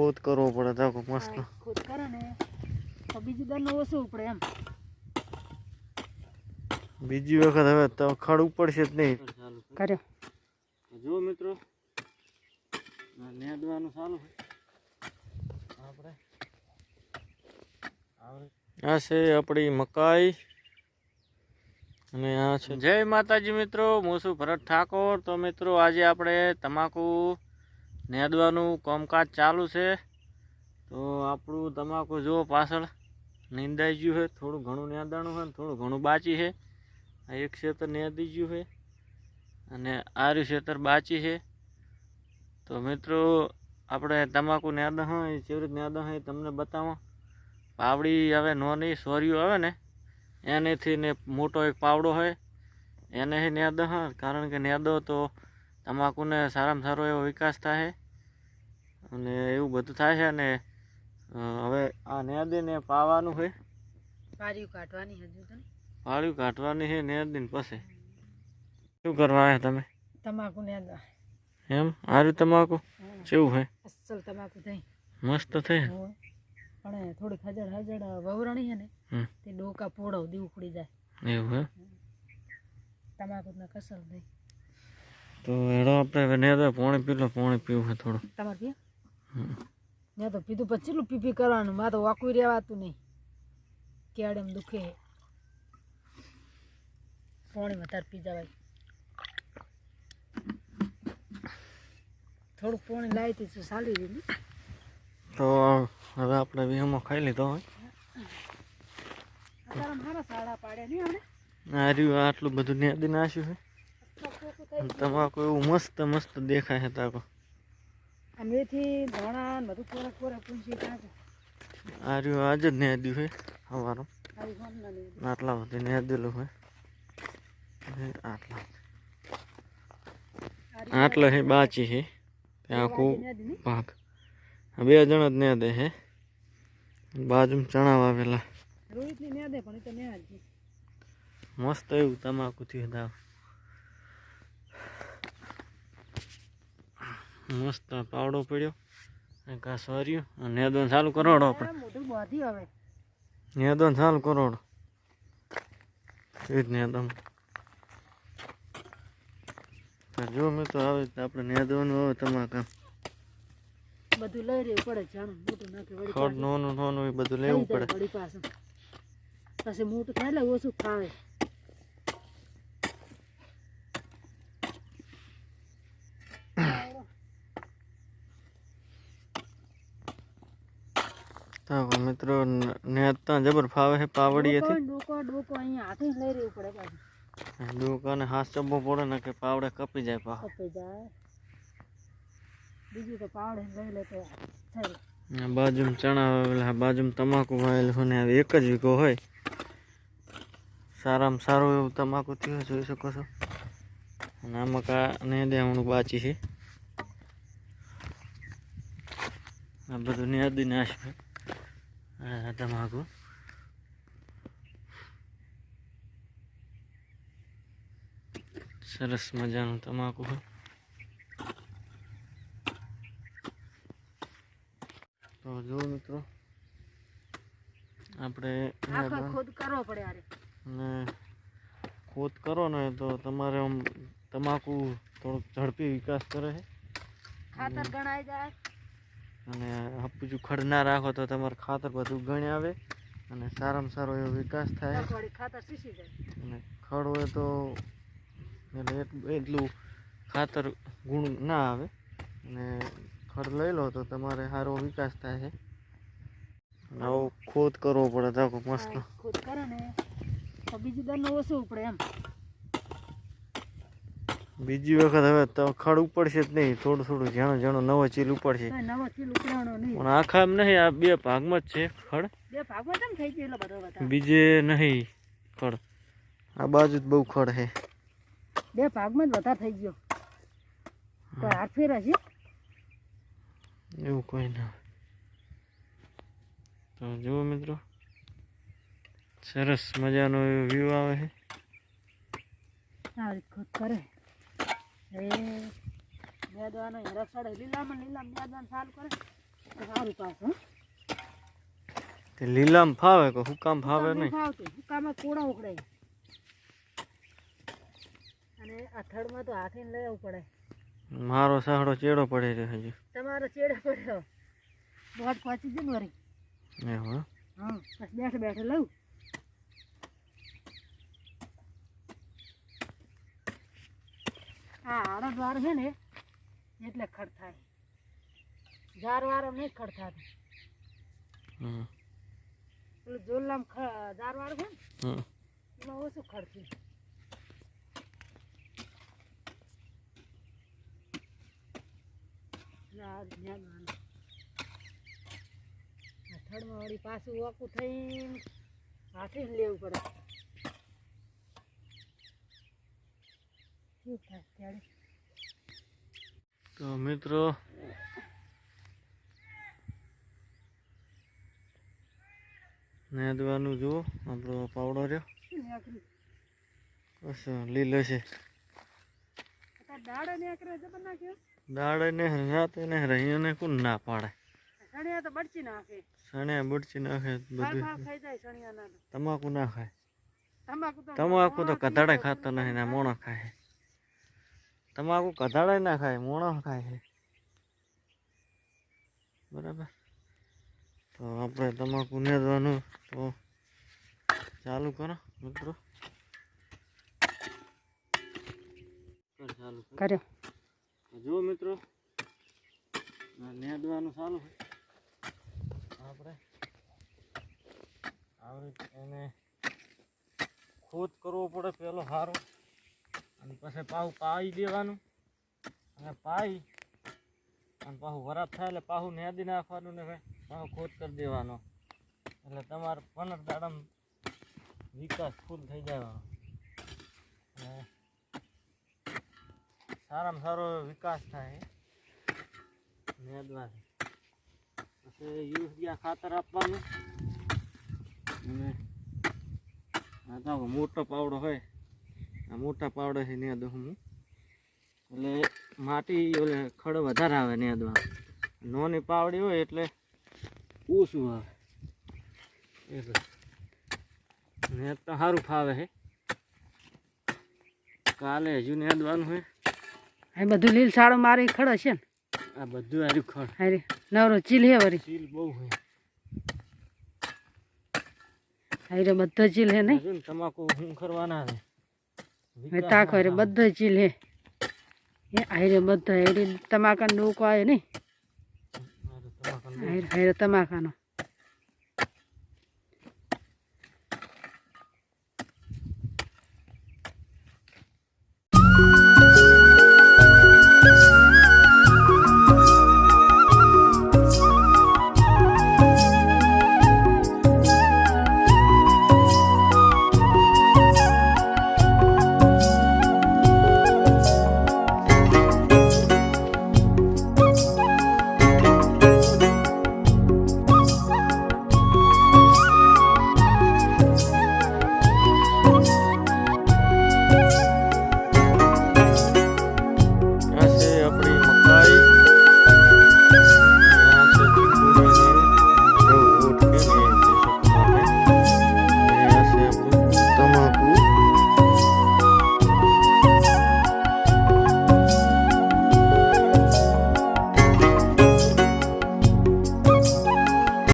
ખોદ કરવો પડે તો મસ્ત. ખોદ કરે ને તો બીજી દારનો ઓછો પડે એમ. બીજી વખત હવે તો ખડ ઉપડશે જ નહીં. કર્યો. જો મિત્રો નેદવાનું ચાલુ આપણે આ છે આપણી મકાઈ. અને આ છે જય માતાજી મિત્રો હું છું ભરત ઠાકોર. તો મિત્રો આજે આપણે તમાકુ નેદવાનું કામકાજ ચાલુ છે. તો આપણું તમાકુ જો પાછળ નીંદાઈ ગયું છે. થોડું ઘણું નેદાણું છે થોડું ઘણું બાચી છે. આ એક ક્ષેત્ર નેદી ગયું છે અને આર્યું ક્ષેત્ર બાચી છે. તો મિત્રો, આપણે તમાકુ નેદા હોય કેવી રીતે નેદા હોય તમને બતાવો. પાવડી હવે નોની સોરીઓ આવે ને, એનેથી ને મોટો એક પાવડો હોય, એને નેદો કારણ કે નેદો તો તમાકુને સારામાં સારો એવો વિકાસ થાય. અને એવું બધું થાય છે અને હવે આ નેદીને પાવાનું છે. પાળ્યું કાઢવાની હજુ તો. પાળ્યું કાઢવાની છે નેદીને પછી. શું કરવા આવ્યા તમે? તમાકુ ને એમ? આર્યું તમાકુ? કેવું છે? અસલ તમાકુ થઈ. મસ્ત થઈ. પણ થોડીક હજડ હજડ વવરણી છે ને તે ડોકા પોળો દી ઉખડી જાય. એવું હે તમાકુ ના કસર થઈ. તો એડો આપણે હવે નેદા પાણી પીલો પાણી પીવું છે થોડું તમારે પીએ મેં તો પીધું પછી કેટલું પી પી કરવાનું? મારે તો વાકું રહેવાતું નહીં. કેડેમ દુખે. પાણી વધારે પી જવાય. થોડુંક પાણી લાવી હતી સારી રહી તો હવે આપણે વિહમો ખાઈ લીધો હોય. આટલું બધું નેદી નાખ્યું છે. તમાકુ એવું મસ્ત મસ્ત દેખાય છે તાકો આ મેથી બધું કોરા કોરા પૂંછી કાઢે આ આજ જ નેદ્યું છે અમારો આવી હોમના ને આટલા બધી નેદેલું હોય. આટલા આટલા હે બાચી હે. આખું ભાગ. બે જણ જ નેદે હે. બાજુમાં ચણા વાવેલા રોહિત ને દે પણ તો ને મસ્ત એવું તમાકુ થયું દાવ મસ્ત પાવડો પડ્યો. ઘાસ વાર્યું અને નેદોન ચાલુ કરોડો આપણે. નેદોન ચાલુ કરોડો. એ જ નેદમ તો જો આવે તો આપણે નેદવાનું હોય તમાકુ બધું લઈ રહ્યું પડે જાણું મોટું નાખે વળી નોનું નોનું એ બધું લેવું પડે. વળી પાછું. પછી મોટું થાય એટલે ઓછું ખાવે. તો મિત્રો નેદતા જબર ફાવે છે પાવડીએથી ડોકો ડોકો અહીંયા હાથે લઈ રહ્યું પડે પાછું. દુકાને હાથ ચબ્બો પડે ને કે પાવડે કપી જાય પા કપી જાય. બીજું તો પાવડે લઈ લે તો થઈ આ બાજુમાં ચણા વાવેલા બાજુમાં તમાકુ વાવેલું હોય ને એક જ વીઘો હોય. સારામાં સારું એવું તમાકુ થયું જોઈ શકો છો. અને આમાં કા ને દેવાનું બાચી છે. આ બધું નેદી નાશ આ તમાકુ સરસ મજાનું તમાકુ તો જો મિત્રો આપણે ખોદ કરવો પડે આરે. અને ખોદ કરો ને તો તમારે આમ તમાકુ થોડોક ઝડપી વિકાસ કરે છે. ખાતર ગણાય જાય. અને હપુજું ખડ ના રાખો તો તમારે ખાતર બધું ગણી આવે અને સારામાં સારો એવો વિકાસ થાય. ખાતર અને ખડ હોય તો એટલે એટ- એટલું ખાતર ગુણ ના આવે. અને ખડ લઈ લો તો તમારે સારો વિકાસ થાય છે. આવો ખોદ કરવો પડે તો મસ્ત. ખોદ કરે ને. તો દર દારનો ઓછો પડે એમ. બીજી વખત હવે તો ખડ ઉપડશે જ નહીં. થોડું થોડું જાણો જાણો નવો ચીલ ઉપડશે. પણ આખા એમ નહીં આ બે ભાગમાં જ છે ખડ. બીજે નહીં ખડ. આ બાજુ જ બહુ ખડ છે. બે ભાગમાં જ વધારે થઈ ગયો. તો હાથ ફેરા છે? એવું કોઈ ના. તો જુઓ મિત્રો સરસ મજાનો એવો વ્યૂ આવે છે. આ ખોદ કરે. મેદાન ચાલુ કરે. સારું પાછું તે લીલામ ફાવે કે હુકામ ફાવે નહીં? ફાવતું. હુકામાં કોડા ઉકળાય અને અથડમાં તો હાથીને લઈ આવવું પડે. મારો સાહડો ચેડો પડે છે હજી. તમારો ચેડો પડ્યો. બોટ પહોંચી જ વળી? એ હે? હા બસ બેઠે બેઠે લઉં. હા આડો દ્વાર છે ને એટલે ખડ થાય. જાર વાર નહીં ખડ થતું. પેલું જોલામ જાર વાર છે ને એમાં ઓછું ખડ આ ધ્યાન થડમાં વળી. પાછું ઓકું થઈ હાથે જ લેવું પડે શું થાય ત્યારે તો મિત્રો નેદવાનું જુઓ આપણો પાવડો રહ્યો. શું લીલો છે. દાડો ને રાતે ને રહીને કોણ ના પાડે? સણિયા તો બળચી નાખે સણ્યા બુડચી નાખે બધું. તમાકુ ના ખાય. તમાકુ તો તમાકુ તો કધાડે ખાતો નહીં ને મોણો ખાય. તમાકુ કધાડે ના ખાય મોણો ખાય છે. બરાબર? તો આપણે તમાકુ નેદવાનું તો ચાલુ કરો મિત્રો. ચાલુ કર. કર્યો. જુઓ મિત્રો. નેદવાનું ચાલુ છે. આપણે આવી રીતે એને ખોદ કરવો પડે પેલો સારો અને પછી પાહું પાઈ દેવાનું. અને પાઈ અને પાછું વરાપ થાય એટલે પાહું નેદી નાખવાનું ને પાછું ખોદ કરી દેવાનો. એટલે તમારે પંદર દાડામાં વિકાસ ફૂલ થઈ જવાનો. અને સારામાં સારો વિકાસ થાય. નેદવાથી પછી યુરિયા ખાતર આપવાનું. અને મોટો પાવડો હોય. આ મોટા પાવડા છે નેદું હું એટલે માટી ઓલે ખડ વધારે આવે નેદવા નોની પાવડી હોય એટલે ઓછું આવે. એટલે નેદ તો સારું ફાવે છે કાલે હજુ નેદવાનું હોય આ બધું લીલ સાડો મારી ખડ છે ને. આ બધું હાર્યું ખડ. અરે નવરો ચીલ હે વરી. ચીલ બહુ હોય અરે બધો ચીલ હે નહીં તમાકુ હું કરવાના છે તાકો અરે બધો ચીલ. હે એ આયરે બધો તમાકાનો ડોકો આવે નહીં હાયરે તમાકાનો.